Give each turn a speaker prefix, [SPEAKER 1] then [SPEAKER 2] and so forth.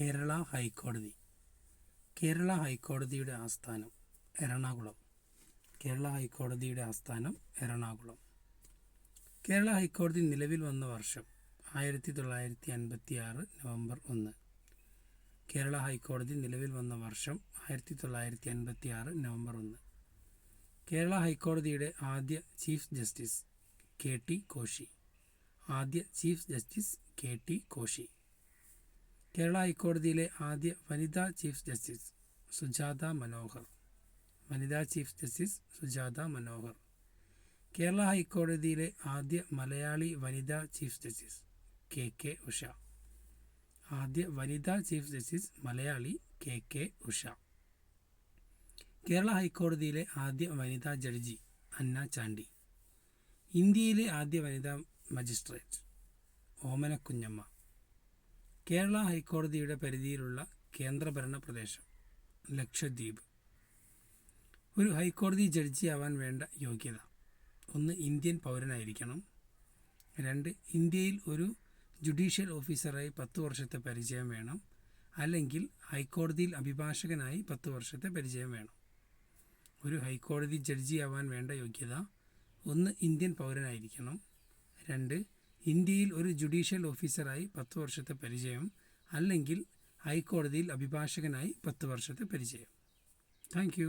[SPEAKER 1] കേരള ഹൈക്കോടതി. കേരള ഹൈക്കോടതിയുടെ ആസ്ഥാനം എറണാകുളം. കേരള ഹൈക്കോടതിയുടെ ആസ്ഥാനം എറണാകുളം. കേരള ഹൈക്കോടതി നിലവിൽ വന്ന വർഷം ആയിരത്തി തൊള്ളായിരത്തി അൻപത്തി ആറ് നവംബർ ഒന്ന്. കേരള ഹൈക്കോടതി നിലവിൽ വന്ന വർഷം ആയിരത്തി തൊള്ളായിരത്തി അൻപത്തി ആറ് നവംബർ ഒന്ന്. കേരള ഹൈക്കോടതിയുടെ ആദ്യ chief justice K T Koshy. ആദ്യ chief justice K T Koshy. Kerala ഹൈക്കോടതിയിലെ ആദ്യ വനിതാ ചീഫ് ജസ്റ്റിസ് സുജാത മനോഹർ. വനിതാ ചീഫ് ജസ്റ്റിസ് സുജാത മനോഹർ. കേരള ഹൈക്കോടതിയിലെ ആദ്യ മലയാളി വനിതാ chief justice K K Usha. ആദ്യ വനിതാ chief justice Malayali K K Usha. Kerala ഹൈക്കോടതിയിലെ ആദ്യ വനിതാ ജഡ്ജി അന്ന ചാണ്ടി. ഇന്ത്യയിലെ ആദ്യ വനിതാ മജിസ്ട്രേറ്റ് ഓമനക്കുഞ്ഞമ്മ. കേരള ഹൈക്കോടതിയുടെ പരിധിയിലുള്ള കേന്ദ്രഭരണ പ്രദേശം ലക്ഷദ്വീപ്. ഒരു ഹൈക്കോടതി ജഡ്ജിയാവാൻ വേണ്ട യോഗ്യത. ഒന്ന് ഇന്ത്യൻ പൗരനായിരിക്കണം. രണ്ട് ഇന്ത്യയിൽ ഒരു ജുഡീഷ്യൽ ഓഫീസറായി പത്ത് വർഷത്തെ പരിചയം വേണം. അല്ലെങ്കിൽ ഹൈക്കോടതിയിൽ അഭിഭാഷകനായി പത്ത് വർഷത്തെ പരിചയം വേണം. ഒരു ഹൈക്കോടതി ജഡ്ജിയാവാൻ വേണ്ട യോഗ്യത. ഒന്ന് ഇന്ത്യൻ പൗരനായിരിക്കണം. രണ്ട് ഇന്ത്യയിൽ ഒരു ജുഡീഷ്യൽ ഓഫീസറായി പത്ത് വർഷത്തെ പരിചയം അല്ലെങ്കിൽ ഹൈക്കോടതിയിൽ അഭിഭാഷകനായി പത്ത് വർഷത്തെ പരിചയം. താങ്ക്